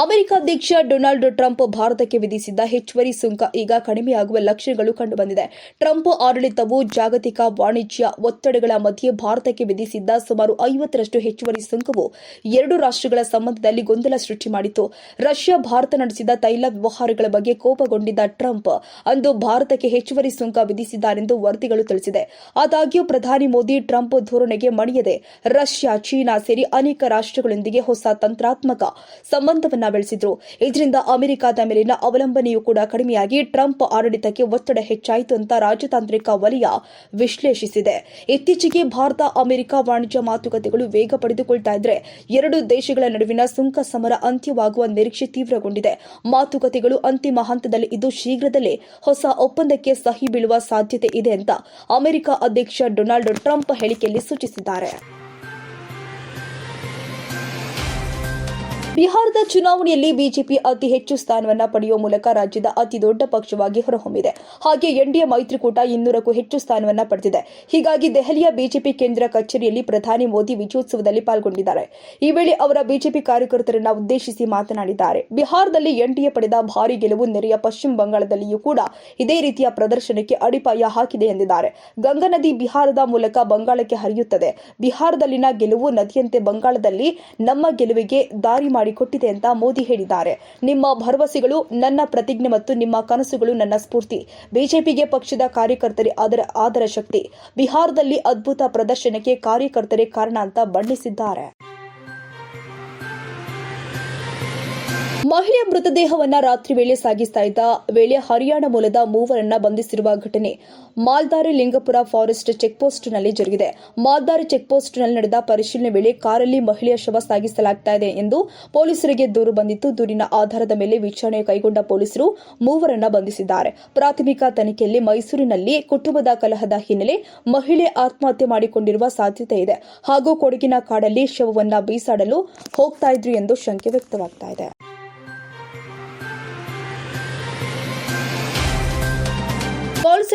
America ಅಧ್ಯಕ್ಷ Donald Trump ಭಾರತಕ್ಕೆ ವಿಧಿಸಿದ್ದ ಹೆಚ್ಚುವರಿ ಸುಂಕ ಈಗ ಕಡಿಮೆಯಾಗುವ ಲಕ್ಷಣಗಳು ಕಂಡುಬಂದಿದೆ. ಟ್ರಂಪ್ ಆಡಳಿತವು ಜಾಗತಿಕ ವಾಣಿಜ್ಯ ಒತ್ತಡಗಳ ಮಧ್ಯೆ ಭಾರತಕ್ಕೆ ವಿಧಿಸಿದ್ದ ಸುಮಾರು ಐವತ್ತರಷ್ಟು ಹೆಚ್ಚುವರಿ ಸುಂಕವು ಎರಡು ರಾಷ್ಟ್ರಗಳ ಸಂಬಂಧದಲ್ಲಿ ಗೊಂದಲ ಸೃಷ್ಟಿ ಮಾಡಿತು. ರಷ್ಯಾ, ಭಾರತ ನಡೆಸಿದ ತೈಲ ವ್ಯವಹಾರಗಳ ಬಗ್ಗೆ ಕೋಪಗೊಂಡಿದ್ದ ಟ್ರಂಪ್ ಅಂದು ಭಾರತಕ್ಕೆ ಹೆಚ್ಚುವರಿ ಸುಂಕ ವಿಧಿಸಿದ್ದಾರೆಂದು ವರದಿಗಳು ತಿಳಿಸಿದೆ. ಆದಾಗ್ಯೂ, ಪ್ರಧಾನಿ ಮೋದಿ ಟ್ರಂಪ್ ಧೋರಣೆಗೆ ಮಣಿಯದೆ ರಷ್ಯಾ, ಚೀನಾ ಸೇರಿ ಅನೇಕ ರಾಷ್ಟ್ರಗಳೊಂದಿಗೆ ಹೊಸ ತಂತ್ರಾತ್ಮಕ ಸಂಬಂಧವನ್ನ ಬೆಳೆಸಿದ್ರು. ಇದರಿಂದ ಅಮೆರಿಕದ ಮೇಲಿನ ಅವಲಂಬನೆಯೂ ಕೂಡ ಕಡಿಮೆಯಾಗಿ ಟ್ರಂಪ್ ಆಡಳಿತಕ್ಕೆ ಒತ್ತಡ ಹೆಚ್ಚಾಯಿತು ಅಂತ ರಾಜತಾಂತ್ರಿಕ ವಲಯ ವಿಶ್ಲೇಷಿಸಿದೆ. ಇತ್ತೀಚೆಗೆ ಭಾರತ, ಅಮೆರಿಕ ವಾಣಿಜ್ಯ ಮಾತುಕತೆಗಳು ವೇಗ ಪಡೆದುಕೊಳ್ತಾ ಇದ್ರೆ ಎರಡು ದೇಶಗಳ ನಡುವಿನ ಸುಂಕ ಸಮರ ಅಂತ್ಯವಾಗುವ ನಿರೀಕ್ಷೆ ತೀವ್ರಗೊಂಡಿದೆ. ಮಾತುಕತೆಗಳು ಅಂತಿಮ ಹಂತದಲ್ಲಿ ಇದ್ದು ಶೀಘ್ರದಲ್ಲೇ ಹೊಸ ಒಪ್ಪಂದಕ್ಕೆ ಸಹಿ ಬೀಳುವ ಸಾಧ್ಯತೆ ಇದೆ ಅಂತ ಅಮೆರಿಕ ಅಧ್ಯಕ್ಷ ಡೊನಾಲ್ಡ್ ಟ್ರಂಪ್ ಹೇಳಿಕೆಯಲ್ಲಿ ಸೂಚಿಸಿದ್ದಾರೆ. ಬಿಹಾರದ ಚುನಾವಣೆಯಲ್ಲಿ ಬಿಜೆಪಿ ಅತಿ ಹೆಚ್ಚು ಸ್ಥಾನವನ್ನ ಪಡೆಯುವ ಮೂಲಕ ರಾಜ್ಯದ ಅತಿ ದೊಡ್ಡ ಪಕ್ಷವಾಗಿ ಹೊರಹೊಮ್ಮಿದೆ. ಹಾಗೆ ಎನ್ಡಿಎ ಮೈತ್ರಿಕೂಟ ಇನ್ನೂರಕ್ಕೂ ಹೆಚ್ಚು ಸ್ಥಾನವನ್ನ ಪಡೆದಿದೆ. ಹೀಗಾಗಿ ದೆಹಲಿಯ ಬಿಜೆಪಿ ಕೇಂದ್ರ ಕಚೇರಿಯಲ್ಲಿ ಪ್ರಧಾನಿ ಮೋದಿ ವಿಜಯೋತ್ಸವದಲ್ಲಿ ಪಾಲ್ಗೊಂಡಿದ್ದಾರೆ. ಈ ವೇಳೆ ಅವರ ಬಿಜೆಪಿ ಕಾರ್ಯಕರ್ತರನ್ನ ಉದ್ದೇಶಿಸಿ ಮಾತನಾಡಿದ್ದಾರೆ. ಬಿಹಾರದಲ್ಲಿ ಎನ್ಡಿಎ ಪಡೆದ ಭಾರಿ ಗೆಲುವು ನೆರೆಯ ಪಶ್ಚಿಮ ಬಂಗಾಳದಲ್ಲಿಯೂ ಕೂಡ ಇದೇ ರೀತಿಯ ಪ್ರದರ್ಶನಕ್ಕೆ ಅಡಿಪಾಯ ಹಾಕಿದೆ ಎಂದಿದ್ದಾರೆ. ಗಂಗಾ ನದಿ ಬಿಹಾರದ ಮೂಲಕ ಬಂಗಾಳಕ್ಕೆ ಹರಿಯುತ್ತದೆ. ಬಿಹಾರದಲ್ಲಿನ ಗೆಲುವು ನದಿಯಂತೆ ಬಂಗಾಳದಲ್ಲಿ ನಮ್ಮ ಗೆಲುವಿಗೆ ದಾರಿ ಮಾಡಿಕೊಟ್ಟಿದೆ ಅಂತ ಮೋದಿ ಹೇಳಿದ್ದಾರೆ. ನಿಮ್ಮ ಭರವಸೆಗಳು, ನನ್ನ ಪ್ರತಿಜ್ಞೆ ಮತ್ತು ನಿಮ್ಮ ಕನಸುಗಳು ನನ್ನ ಸ್ಫೂರ್ತಿ. ಬಿಜೆಪಿಗೆ ಪಕ್ಷದ ಕಾರ್ಯಕರ್ತರೇ ಅದರ ಆದರ ಶಕ್ತಿ. ಬಿಹಾರದಲ್ಲಿ ಅದ್ಭುತ ಪ್ರದರ್ಶನಕ್ಕೆ ಕಾರ್ಯಕರ್ತರೇ ಕಾರಣ ಅಂತ ಬಣ್ಣಿಸಿದ್ದಾರೆ. ಮಹಿಳೆಯ ಮೃತದೇಹವನ್ನ ರಾತ್ರಿ ವೇಳೆ ಸಾಗಿಸ್ತಾ ಇದ್ದ ವೇಳೆ ಹರಿಯಾಣ ಮೂಲದ ಮೂವರನ್ನ ಬಂಧಿಸಿರುವ ಘಟನೆ ಮಾಲ್ದಾರಿ ಲಿಂಗಪುರ ಫಾರೆಸ್ಟ್ ಚೆಕ್ಪೋಸ್ಟ್ನಲ್ಲಿ ಜರುಗಿದೆ. ಮಾಲ್ದಾರಿ ಚೆಕ್ಪೋಸ್ಟ್ನಲ್ಲಿ ನಡೆದ ಪರಿಶೀಲನೆ ವೇಳೆ ಕಾರಲ್ಲಿ ಮಹಿಳೆಯ ಶವ ಸಾಗಿಸಲಾಗ್ತಾ ಎಂದು ಪೊಲೀಸರಿಗೆ ದೂರು ಬಂದಿತ್ತು. ದೂರಿನ ಆಧಾರದ ಮೇಲೆ ವಿಚಾರಣೆ ಕೈಗೊಂಡ ಪೊಲೀಸರು ಮೂವರನ್ನ ಬಂಧಿಸಿದ್ದಾರೆ. ಪ್ರಾಥಮಿಕ ತನಿಖೆಯಲ್ಲಿ ಮೈಸೂರಿನಲ್ಲಿ ಕುಟುಂಬದ ಕಲಹದ ಹಿನ್ನೆಲೆ ಮಹಿಳೆ ಆತ್ಮಹತ್ಯೆ ಮಾಡಿಕೊಂಡಿರುವ ಸಾಧ್ಯತೆ ಇದೆ. ಹಾಗೂ ಕೊಡಗಿನ ಕಾಡಲ್ಲಿ ಶವವನ್ನ ಬೀಸಾಡಲು ಹೋಗ್ತಾ ಇದ್ರು ಎಂದು ಶಂಕೆ ವ್ಯಕ್ತವಾಗ್ತಾ ಇದೆ.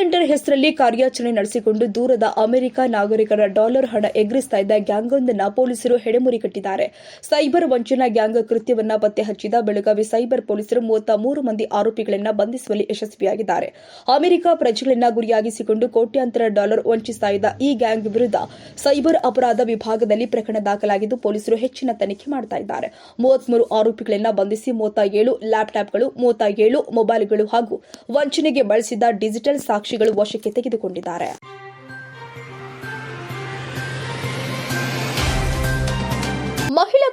ಸೆಂಟರ್ ಹೆಸರಲ್ಲಿ ಕಾರ್ಯಾಚರಣೆ ನಡೆಸಿಕೊಂಡು ದೂರದ ಅಮೆರಿಕ ನಾಗರಿಕರ ಡಾಲರ್ ಹಣ ಎಗರಿಸ್ತಾ ಇದ್ದ ಗ್ಯಾಂಗ್ವೊಂದನ್ನು ಪೊಲೀಸರು ಹೆಡೆಮುರಿ ಕಟ್ಟಿದ್ದಾರೆ. ಸೈಬರ್ ವಂಚನಾ ಗ್ಯಾಂಗ್ ಕೃತ್ಯವನ್ನ ಪತ್ತೆ ಹಚ್ಚಿದ ಬೆಳಗಾವಿ ಸೈಬರ್ ಪೊಲೀಸರು ಮೂವತ್ತ ಮೂರು ಮಂದಿ ಆರೋಪಿಗಳನ್ನು ಬಂಧಿಸುವಲ್ಲಿ ಯಶಸ್ವಿಯಾಗಿದ್ದಾರೆ. ಅಮೆರಿಕ ಪ್ರಜೆಗಳನ್ನ ಗುರಿಯಾಗಿಸಿಕೊಂಡು ಕೋಟ್ಯಾಂತರ ಡಾಲರ್ ವಂಚಿಸ್ತಾ ಇದ್ದ ಈ ಗ್ಯಾಂಗ್ ವಿರುದ್ಧ ಸೈಬರ್ ಅಪರಾಧ ವಿಭಾಗದಲ್ಲಿ ಪ್ರಕರಣ ದಾಖಲಾಗಿದ್ದು, ಪೊಲೀಸರು ಹೆಚ್ಚಿನ ತನಿಖೆ ಮಾಡ್ತಾ ಇದ್ದಾರೆ. ಮೂವತ್ಮೂರು ಆರೋಪಿಗಳನ್ನ ಬಂಧಿಸಿ ಮೂವತ್ತ ಏಳು ಲ್ಯಾಪ್ಟಾಪ್ಗಳು ಮೂವತ್ತ ಏಳು ಮೊಬೈಲ್ಗಳು ಹಾಗೂ ವಂಚನೆಗೆ ಬಳಸಿದ ಡಿಜಿಟಲ್ ಸಾಕ್ಷಿಗಳು ವಶಕ್ಕೆ ತೆಗೆದುಕೊಂಡಿದ್ದಾರೆ.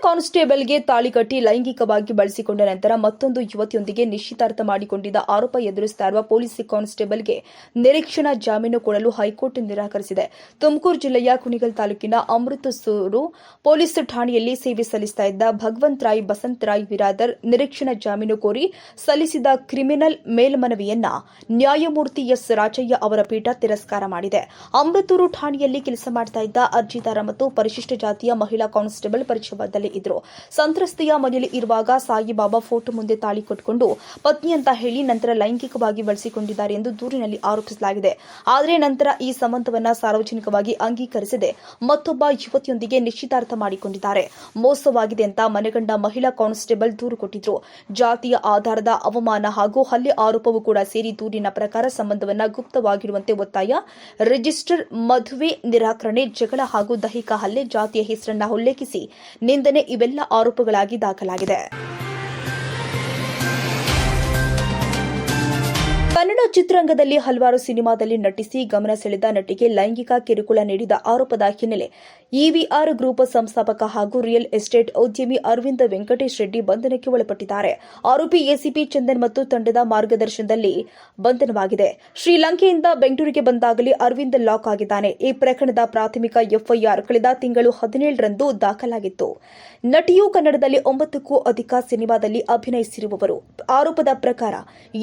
ಕಾನ್ಸ್ಟೇಬಲ್ಗೆ ತಾಳಿ ಕಟ್ಟಿ ಲೈಂಗಿಕವಾಗಿ ಬಳಸಿಕೊಂಡ ನಂತರ ಮತ್ತೊಂದು ಯುವತಿಯೊಂದಿಗೆ ನಿಶ್ಚಿತಾರ್ಥ ಮಾಡಿಕೊಂಡಿದ್ದ ಆರೋಪ ಎದುರಿಸ್ತಾ ಇರುವ ಪೊಲೀಸ್ ಕಾನ್ಸ್ಟೇಬಲ್ಗೆ ನಿರೀಕ್ಷಣಾ ಜಾಮೀನು ಕೊಡಲು ಹೈಕೋರ್ಟ್ ನಿರಾಕರಿಸಿದೆ. ತುಮಕೂರು ಜಿಲ್ಲೆಯ ಕುಣಿಗಲ್ ತಾಲೂಕಿನ ಅಮೃತಸೂರು ಪೊಲೀಸ್ ಠಾಣೆಯಲ್ಲಿ ಸೇವೆ ಸಲ್ಲಿಸ್ತಾ ಇದ್ದ ಭಗವಂತ್ ರಾಯ್, ಬಸಂತ್ ರಾಯ್ ಬಿರಾದರ್ ನಿರೀಕ್ಷಣಾ ಜಾಮೀನು ಕೋರಿ ಸಲ್ಲಿಸಿದ ಕ್ರಿಮಿನಲ್ ಮೇಲ್ಮನವಿಯನ್ನ ನ್ಯಾಯಮೂರ್ತಿ ಎಸ್ ರಾಜಯ್ಯ ಅವರ ಪೀಠ ತಿರಸ್ಕಾರ ಮಾಡಿದೆ. ಅಮೃತೂರು ಠಾಣೆಯಲ್ಲಿ ಕೆಲಸ ಮಾಡ್ತಾ ಇದ್ದ ಅರ್ಜಿದಾರ ಮತ್ತು ಪರಿಶಿಷ್ಟ ಜಾತಿಯ ಮಹಿಳಾ ಕಾನ್ಸ್ಟೇಬಲ್ ಪರಿಚಯದಲ್ಲಿ ಇದ್ರು. ಸಂತ್ರಸ್ತೆಯ ಮನೆಯಲ್ಲಿ ಇರುವಾಗ ಸಾಯಿಬಾಬಾ ಫೋಟೋ ಮುಂದೆ ತಾಳಿ ಕಟ್ಟಿಕೊಂಡು ಪತ್ನಿ ಅಂತ ಹೇಳಿ ನಂತರ ಲೈಂಗಿಕವಾಗಿ ಬಳಸಿಕೊಂಡಿದ್ದಾರೆ ಎಂದು ದೂರಿನಲ್ಲಿ ಆರೋಪಿಸಲಾಗಿದೆ. ಆದರೆ ನಂತರ ಈ ಸಂಬಂಧವನ್ನ ಸಾರ್ವಜನಿಕವಾಗಿ ಅಂಗೀಕರಿಸದೆ ಮತ್ತೊಬ್ಬ ಯುವತಿಯೊಂದಿಗೆ ನಿಶ್ಚಿತಾರ್ಥ ಮಾಡಿಕೊಂಡಿದ್ದಾರೆ. ಮೋಸವಾಗಿದೆ ಅಂತ ಮನೆಗಂಡ ಮಹಿಳಾ ಕಾನ್ಸ್ಟೇಬಲ್ ದೂರು ಕೊಟ್ಟಿದ್ರು. ಜಾತಿಯ ಆಧಾರದ ಅವಮಾನ ಹಾಗೂ ಹಲ್ಲೆ ಆರೋಪವೂ ಕೂಡ ಸೇರಿ ದೂರಿನ ಪ್ರಕಾರ ಸಂಬಂಧವನ್ನ ಗುಪ್ತವಾಗಿರುವಂತೆ ಒತ್ತಾಯ. ರಿಜಿಸ್ಟರ್ ಮದುವೆ ನಿರಾಕರಣೆ, ಜಗಳ ಹಾಗೂ ದೈಹಿಕ ಹಲ್ಲೆ ಜಾತಿಯ ಹೆಸರನ್ನ ಉಲ್ಲೇಖಿಸಿ ನಿಂದನೆ ಇವೆಲ್ಲ ಆರೋಪಗಳಾಗಿ ದಾಖಲಾಗಿದೆ. ಚಿತ್ರರಂಗದಲ್ಲಿ ಹಲವಾರು ಸಿನಿಮಾದಲ್ಲಿ ನಟಿಸಿ ಗಮನ ಸೆಳೆದ ನಟಿಗೆ ಲೈಂಗಿಕ ಕಿರುಕುಳ ನೀಡಿದ ಆರೋಪದ ಹಿನ್ನೆಲೆ ಇವಿಆರ್ ಗ್ರೂಪ್ ಸಂಸ್ಥಾಪಕ ಹಾಗೂ ರಿಯಲ್ ಎಸ್ಟೇಟ್ ಉದ್ಯಮಿ ಅರವಿಂದ ವೆಂಕಟೇಶ್ ರೆಡ್ಡಿ ಬಂಧನಕ್ಕೆ ಒಳಪಟ್ಟಿದ್ದಾರೆ. ಆರೋಪಿ ಎಸಿಪಿ ಚಂದನ್ ಮತ್ತು ತಂಡದ ಮಾರ್ಗದರ್ಶನದಲ್ಲಿ ಬಂಧನವಾಗಿದೆ. ಶ್ರೀಲಂಕೆಯಿಂದ ಬೆಂಗಳೂರಿಗೆ ಬಂದಾಗಲೇ ಅರವಿಂದ್ ಲಾಕ್ ಆಗಿದ್ದಾನೆ. ಈ ಪ್ರಕರಣದ ಪ್ರಾಥಮಿಕ ಎಫ್ಐಆರ್ ಕಳೆದ ತಿಂಗಳು ಹದಿನೇಳರಂದು ದಾಖಲಾಗಿತ್ತು. ನಟಿಯು ಕನ್ನಡದಲ್ಲಿ ಒಂಬತ್ತಕ್ಕೂ ಅಧಿಕ ಸಿನಿಮಾದಲ್ಲಿ ಅಭಿನಯಿಸಿರುವವರು. ಆರೋಪದ ಪ್ರಕಾರ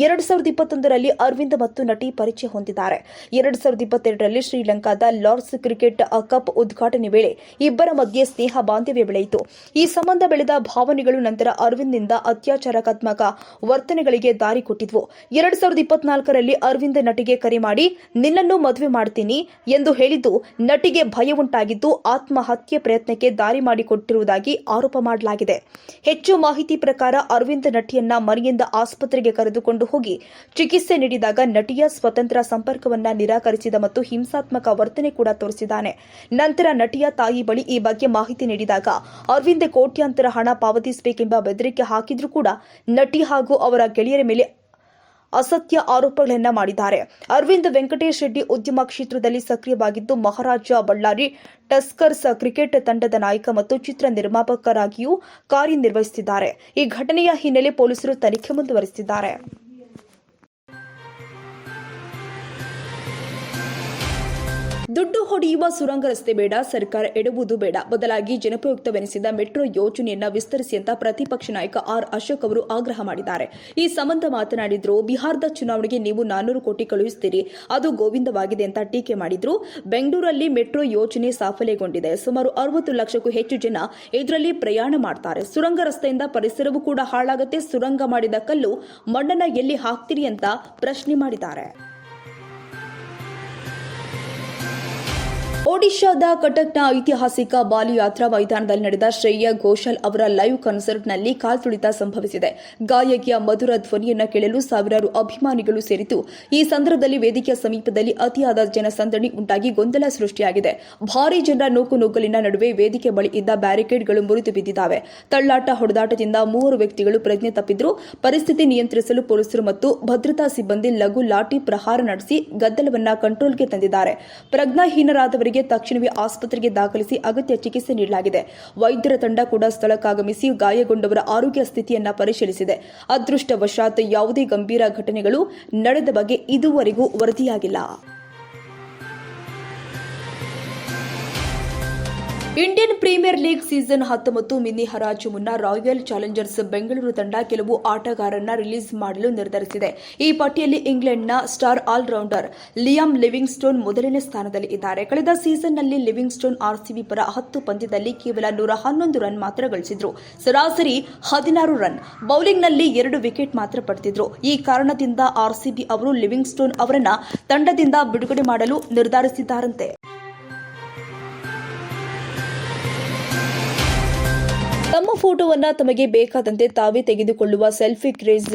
ಎರಡು ಸಾವಿರದ ಇಪ್ಪತ್ತೊಂದರಲ್ಲಿ ಅರವಿಂದ್ ಮತ್ತು ನಟಿ ಪರಿಚಯ ಹೊಂದಿದ್ದಾರೆ. ಎರಡ್ ಸಾವಿರದ ಇಪ್ಪತ್ತೆರಡರಲ್ಲಿ ಶ್ರೀಲಂಕಾದ ಲಾರ್ಡ್ಸ್ ಕ್ರಿಕೆಟ್ ಕಪ್ ಉದ್ಘಾಟನೆ ವೇಳೆ ಇಬ್ಬರ ಮಧ್ಯೆ ಸ್ನೇಹ ಬಾಂಧವ್ಯ ಬೆಳೆಯಿತು. ಈ ಸಂಬಂಧ ಬೆಳೆದ ಭಾವನೆಗಳು ನಂತರ ಅರವಿಂದ್ನಿಂದ ಅತ್ಯಾಚಾರಾತ್ಮಕ ವರ್ತನೆಗಳಿಗೆ ದಾರಿ ಕೊಟ್ಟಿದ್ವು. ಎರಡ್ ಸಾವಿರದ ಇಪ್ಪತ್ನಾಲ್ಕರಲ್ಲಿ ಅರವಿಂದ್ ನಟಿಗೆ ಕರೆ ಮಾಡಿ, ನಿನ್ನನ್ನು ಮದುವೆ ಮಾಡ್ತೀನಿ ಎಂದು ಹೇಳಿದ್ದು ನಟಿಗೆ ಭಯ ಉಂಟಾಗಿದ್ದು ಆತ್ಮಹತ್ಯೆ ಪ್ರಯತ್ನಕ್ಕೆ ದಾರಿ ಮಾಡಿಕೊಟ್ಟಿರುವುದಾಗಿ ಆರೋಪ ಮಾಡಲಾಗಿದೆ. ಹೆಚ್ಚು ಮಾಹಿತಿ ಪ್ರಕಾರ ಅರವಿಂದ್ ನಟಿಯನ್ನ ಮನೆಯಿಂದ ಆಸ್ಪತ್ರೆಗೆ ಕರೆದುಕೊಂಡು ಹೋಗಿ ಚಿಕಿತ್ಸೆ ನಟಿಯ ಸ್ವತಂತ್ರ ಸಂಪರ್ಕವನ್ನ ನಿರಾಕರಿಸಿದ ಮತ್ತು ಹಿಂಸಾತ್ಮಕ ವರ್ತನೆ ಕೂಡ ತೋರಿಸಿದ್ದಾನೆ. ನಂತರ ನಟಿಯ ತಾಯಿ ಬಳಿ ಈ ಬಗ್ಗೆ ಮಾಹಿತಿ ನೀಡಿದಾಗ, ಅರವಿಂದ್ ಕೋಟ್ಯಾಂತರ ಹಣ ಪಾವತಿಸಬೇಕೆಂಬ ಬೆದರಿಕೆ ಹಾಕಿದ್ರೂ ಕೂಡ ನಟಿ ಹಾಗೂ ಅವರ ಗೆಳೆಯರ ಮೇಲೆ ಅಸತ್ಯ ಆರೋಪಗಳನ್ನ ಮಾಡಿದ್ದಾರೆ. ಅರವಿಂದ್ ವೆಂಕಟೇಶ್ ರೆಡ್ಡಿ ಉದ್ಯಮ ಕ್ಷೇತ್ರದಲ್ಲಿ ಸಕ್ರಿಯವಾಗಿದ್ದು, ಮಹಾರಾಜ ಬಳ್ಳಾರಿ ಟಸ್ಕರ್ಸ್ ಕ್ರಿಕೆಟ್ ತಂಡದ ನಾಯಕ ಮತ್ತು ಚಿತ್ರ ನಿರ್ಮಾಪಕರಾಗಿಯೂ ಕಾರ್ಯನಿರ್ವಹಿಸುತ್ತಿದ್ದಾರೆ. ಈ ಘಟನೆಯ ಹಿನ್ನೆಲೆ ಪೊಲೀಸರು ತನಿಖೆ ಮುಂದುವರೆಸಿದ್ದಾರೆ. ದುಡ್ಡು ಹೊಡೆಯುವ ಸುರಂಗ ರಸ್ತೆ ಬೇಡ, ಸರ್ಕಾರ ಎಡುವುದು ಬೇಡ. ಬದಲಾಗಿ ಜನಪಯುಕ್ತವೆನಿಸಿದ ಮೆಟ್ರೋ ಯೋಜನೆಯನ್ನು ವಿಸ್ತರಿಸಿ ಅಂತ ಪ್ರತಿಪಕ್ಷ ನಾಯಕ ಆರ್ ಅಶೋಕ್ ಅವರು ಆಗ್ರಹ ಮಾಡಿದ್ದಾರೆ. ಈ ಸಂಬಂಧ ಮಾತನಾಡಿದ್ರು, ಬಿಹಾರದ ಚುನಾವಣೆಗೆ ನೀವು ನಾನ್ನೂರು ಕೋಟಿ ಕಳುಹಿಸ್ತೀರಿ, ಅದು ಗೋವಿಂದವಾಗಿದೆ ಅಂತ ಟೀಕೆ ಮಾಡಿದ್ರು. ಬೆಂಗಳೂರಲ್ಲಿ ಮೆಟ್ರೋ ಯೋಜನೆ ಸಾಫಲ್ಯಗೊಂಡಿದೆ. ಸುಮಾರು ಅರವತ್ತು ಲಕ್ಷಕ್ಕೂ ಹೆಚ್ಚು ಜನ ಇದರಲ್ಲಿ ಪ್ರಯಾಣ ಮಾಡ್ತಾರೆ. ಸುರಂಗ ರಸ್ತೆಯಿಂದ ಪರಿಸರವೂ ಕೂಡ ಹಾಳಾಗುತ್ತೆ. ಸುರಂಗ ಮಾಡಿದ ಕಲ್ಲು ಮಣ್ಣನ್ನ ಎಲ್ಲಿ ಹಾಕ್ತೀರಿ ಅಂತ ಪ್ರಶ್ನೆ ಮಾಡಿದ್ದಾರೆ. ಒಡಿಶಾದ ಕಟಕ್ನ ಐತಿಹಾಸಿಕ ಬಾಲಿ ಯಾತ್ರಾ ಮೈದಾನದಲ್ಲಿ ನಡೆದ ಶ್ರೇಯಾ ಘೋಷಲ್ ಅವರ ಲೈವ್ ಕನ್ಸರ್ಟ್ನಲ್ಲಿ ಕಾಲ್ತುಳಿತ ಸಂಭವಿಸಿದೆ. ಗಾಯಕಿಯ ಮಧುರ ಧ್ವನಿಯನ್ನ ಕೇಳಲು ಸಾವಿರಾರು ಅಭಿಮಾನಿಗಳು ಸೇರಿತು ಈ ಸಂದರ್ಭದಲ್ಲಿ ವೇದಿಕೆಯ ಸಮೀಪದಲ್ಲಿ ಅತಿಯಾದ ಜನಸಂದಣಿ ಉಂಟಾಗಿ ಗೊಂದಲ ಸೃಷ್ಟಿಯಾಗಿದೆ. ಭಾರೀ ಜನರ ನೂಕು ನುಗ್ಗಲಿನ ನಡುವೆ ವೇದಿಕೆ ಬಳಿ ಇದ್ದ ಬ್ಯಾರಿಕೇಡ್ಗಳು ಮುರಿದು ಬಿದ್ದಿದ್ದಾವೆ. ತಳ್ಳಾಟ, ಹೊಡೆದಾಟದಿಂದ ಮೂವರು ವ್ಯಕ್ತಿಗಳು ಪ್ರಜ್ಞೆ ತಪ್ಪಿದ್ರು ಪರಿಸ್ಥಿತಿ ನಿಯಂತ್ರಿಸಲು ಪೊಲೀಸರು ಮತ್ತು ಭದ್ರತಾ ಸಿಬ್ಬಂದಿ ಲಘು ಲಾಠಿ ಪ್ರಹಾರ ನಡೆಸಿ ಗದ್ದಲವನ್ನ ಕಂಟ್ರೋಲ್ಗೆ ತಂದಿದ್ದಾರೆ. ಪ್ರಜ್ಞಾಹೀನರಾದವರಿಗೆ ತಕ್ಷಣವೇ ಆಸ್ಪತ್ರೆಗೆ ದಾಖಲಿಸಿ ಅಗತ್ಯ ಚಿಕಿತ್ಸೆ ನೀಡಲಾಗಿದೆ. ವೈದ್ಯರ ತಂಡ ಕೂಡ ಸ್ಥಳಕ್ಕಾಗಮಿಸಿ ಗಾಯಗೊಂಡವರ ಆರೋಗ್ಯ ಸ್ಥಿತಿಯನ್ನ ಪರಿಶೀಲಿಸಿದೆ. ಅದೃಷ್ಟವಶಾತ್ ಯಾವುದೇ ಗಂಭೀರ ಘಟನೆಗಳು ನಡೆದ ಬಗ್ಗೆ ಇದುವರೆಗೂ ವರದಿಯಾಗಿಲ್ಲ. ಇಂಡಿಯನ್ ಪ್ರೀಮಿಯರ್ ಲೀಗ್ ಸೀಸನ್ ಹತ್ತೊಂಬತ್ತು ಮಿನಿ ಹರಾಜು ಮುನ್ನ ರಾಯಲ್ ಚಾಲೆಂಜರ್ಸ್ ಬೆಂಗಳೂರು ತಂಡ ಕೆಲವು ಆಟಗಾರರನ್ನ ರಿಲೀಸ್ ಮಾಡಲು ನಿರ್ಧರಿಸಿದೆ. ಈ ಪಟ್ಟಿಯಲ್ಲಿ ಇಂಗ್ಲೆಂಡ್ನ star allrounder Liam Livingstone ಮೊದಲನೇ ಸ್ಥಾನದಲ್ಲಿ ಇದ್ದಾರೆ. ಕಳೆದ ಸೀಸನ್ನಲ್ಲಿ ಲಿವಿಂಗ್ ಸ್ಟೋನ್ ಆರ್ಸಿಬಿ ಪರ ಹತ್ತು ಪಂದ್ಯದಲ್ಲಿ ಕೇವಲ ನೂರ ಹನ್ನೊಂದು ರನ್ ಮಾತ್ರ ಗಳಿಸಿದ್ರು. ಸರಾಸರಿ ಹದಿನಾರು ರನ್, ಬೌಲಿಂಗ್ನಲ್ಲಿ ಎರಡು ವಿಕೆಟ್ ಮಾತ್ರ ಪಡೆದಿದ್ರು. ಈ ಕಾರಣದಿಂದ ಆರ್ಸಿಬಿ ಅವರು ಲಿವಿಂಗ್ ಸ್ಟೋನ್ ಅವರನ್ನ ತಂಡದಿಂದ ಬಿಡುಗಡೆ ಮಾಡಲು ನಿರ್ಧರಿಸಿದ್ದಾರಂತೆ. ತಮ್ಮ ಫೋಟೋವನ್ನ ತಮಗೆ ಬೇಕಾದಂತೆ ತಾವೇ ತೆಗೆದುಕೊಳ್ಳುವ ಸೆಲ್ಫಿ ಕ್ರೇಜ್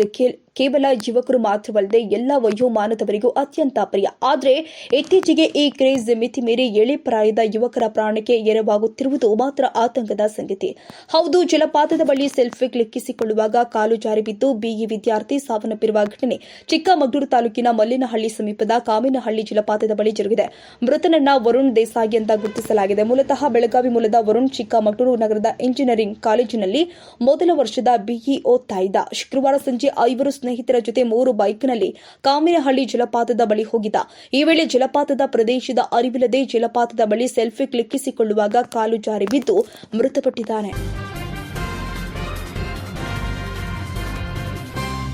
ಕೇವಲ ಯುವಕರು ಮಾತ್ರವಲ್ಲದೆ ಎಲ್ಲ ವಯೋಮಾನದವರಿಗೂ ಅತ್ಯಂತ ಪ್ರಿಯ. ಆದರೆ ಇತ್ತೀಚೆಗೆ ಈ ಕ್ರೇಜ್ ಮಿತಿ ಮೀರಿ ಎಳೆ ಪ್ರಾಯದ ಯುವಕರ ಪ್ರಾಣಕ್ಕೆ ಎರವಾಗುತ್ತಿರುವುದು ಮಾತ್ರ ಆತಂಕದ ಸಂಗತಿ. ಹೌದು, ಜಲಪಾತದ ಬಳಿ ಸೆಲ್ಫಿ ಕ್ಲಿಕ್ಕಿಸಿಕೊಳ್ಳುವಾಗ ಕಾಲು ಜಾರಿ ಬಿದ್ದು ಬಿಇ ವಿದ್ಯಾರ್ಥಿ ಸಾವನ್ನಪ್ಪಿರುವ ಘಟನೆ ಚಿಕ್ಕಮಗಳೂರು ತಾಲೂಕಿನ ಮಲ್ಲಿನಹಳ್ಳಿ ಸಮೀಪದ ಕಾಮಿನಹಳ್ಳಿ ಜಲಪಾತದ ಬಳಿ ಜರುಗಿದೆ. ಮೃತನನ್ನ ವರುಣ್ ದೇಸಾಯಿ ಅಂತ ಗುರುತಿಸಲಾಗಿದೆ. ಮೂಲತಃ ಬೆಳಗಾವಿ ಮೂಲದ ವರುಣ್ ಚಿಕ್ಕಮಗಳೂರು ನಗರದ ಇಂಜಿನಿಯರಿಂಗ್ ಕಾಲೇಜಿನಲ್ಲಿ ಮೊದಲ ವರ್ಷದ ಬಿಇ ಓದ್ತಾ ಶುಕ್ರವಾರ ಸಂಜೆ ಐವರು ಸ್ನೇಹಿತರ ಜೊತೆ ಮೂರು ಬೈಕ್ನಲ್ಲಿ ಕಾಮಿನಹಳ್ಳಿ ಜಲಪಾತದ ಬಳಿ ಹೋಗಿದ್ದ. ಈ ವೇಳೆ ಜಲಪಾತದ ಪ್ರದೇಶದ ಅರಿವಿಲ್ಲದೆ ಜಲಪಾತದ ಬಳಿ ಸೆಲ್ಫಿ ಕ್ಲಿಕ್ಕಿಸಿಕೊಳ್ಳುವಾಗ ಕಾಲು ಜಾರಿ ಬಿದ್ದು ಮೃತಪಟ್ಟಿದ್ದಾನೆ.